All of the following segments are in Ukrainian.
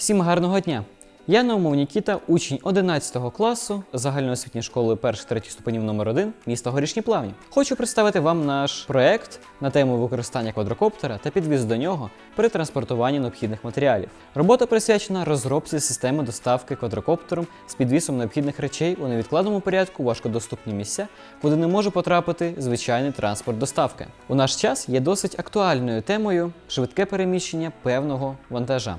Всім гарного дня! Я Наумов Нікіта, учень 11 класу загальноосвітньої школи 1-3 ступенів номер 1 міста Горішні Плавні. Хочу представити вам наш проект на тему використання квадрокоптера та підвіз до нього при транспортуванні необхідних матеріалів. Робота присвячена розробці системи доставки квадрокоптером з підвісом необхідних речей у невідкладному порядку важкодоступні місця, куди не може потрапити звичайний транспорт доставки. У наш час є досить актуальною темою швидке переміщення певного вантажа.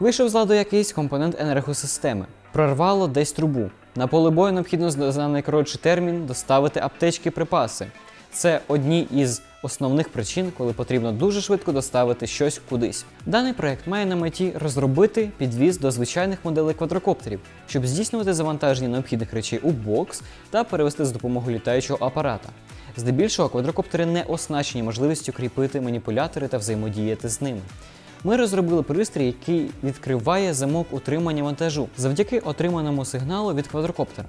Вийшов з ладу якийсь компонент енергосистеми, прорвало десь трубу. На поле бою необхідно за за найкоротший термін доставити аптечки припаси. Це одні із основних причин, коли потрібно дуже швидко доставити щось кудись. Даний проект має на меті розробити підвіз до звичайних моделей квадрокоптерів, щоб здійснювати завантаження необхідних речей у бокс та перевести з допомогою літаючого апарата. Здебільшого квадрокоптери не оснащені можливістю кріпити маніпулятори та взаємодіяти з ними. Ми розробили пристрій, який відкриває замок утримання вантажу завдяки отриманому сигналу від квадрокоптера.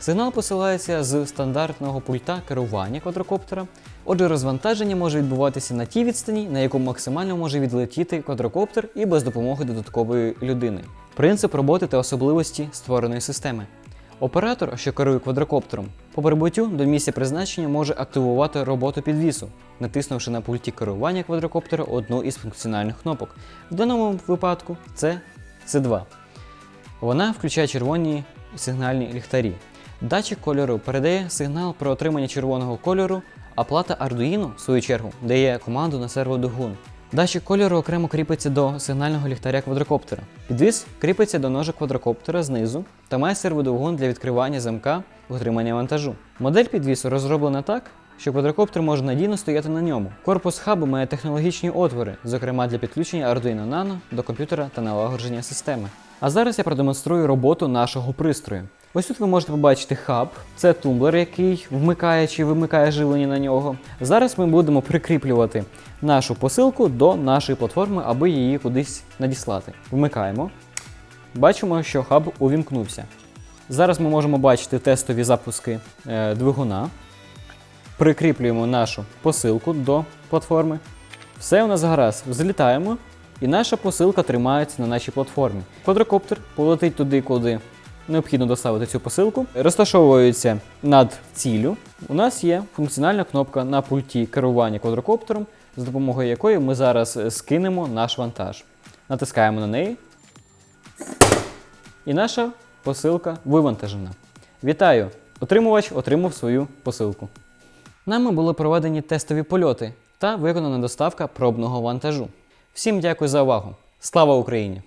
Сигнал посилається з стандартного пульта керування квадрокоптера. Отже, розвантаження може відбуватися на тій відстані, на яку максимально може відлетіти квадрокоптер і без допомоги додаткової людини. Принцип роботи та особливості створеної системи. Оператор, що керує квадрокоптером, по прибуттю до місця призначення може активувати роботу підвісу, натиснувши на пульті керування квадрокоптера одну із функціональних кнопок. В даному випадку це C2. Вона включає червоні сигнальні ліхтарі. Датчик кольору передає сигнал про отримання червоного кольору, а плата Arduino, в свою чергу, дає команду на серводвигун. Датчик кольору окремо кріпиться до сигнального ліхтаря квадрокоптера. Підвіз кріпиться до ножа квадрокоптера знизу та має серводвигун для відкривання замка утримання вантажу. Модель підвісу розроблена так, що квадрокоптер може надійно стояти на ньому. Корпус хабу має технологічні отвори, зокрема для підключення Arduino Nano до комп'ютера та налагодження системи. А зараз я продемонструю роботу нашого пристрою. Ось тут ви можете побачити хаб, це тумблер, який вмикає чи вимикає живлення на нього. Зараз ми будемо прикріплювати нашу посилку до нашої платформи, аби її кудись надіслати. Вмикаємо. Бачимо, що хаб увімкнувся. Зараз ми можемо бачити тестові запуски е, двигуна. Прикріплюємо нашу посилку до платформи. Все у нас гаразд. Залітаємо, і наша посилка тримається на нашій платформі. Квадрокоптер полетить туди, куди необхідно доставити цю посилку. Розташовується над ціллю. У нас є функціональна кнопка на пульті керування квадрокоптером, з допомогою якої ми зараз е, скинемо наш вантаж. Натискаємо на неї. І наша посилка вивантажена. Вітаю! Отримувач отримав свою посилку. Нами були проведені тестові польоти та виконана доставка пробного вантажу. Всім дякую за увагу! Слава Україні!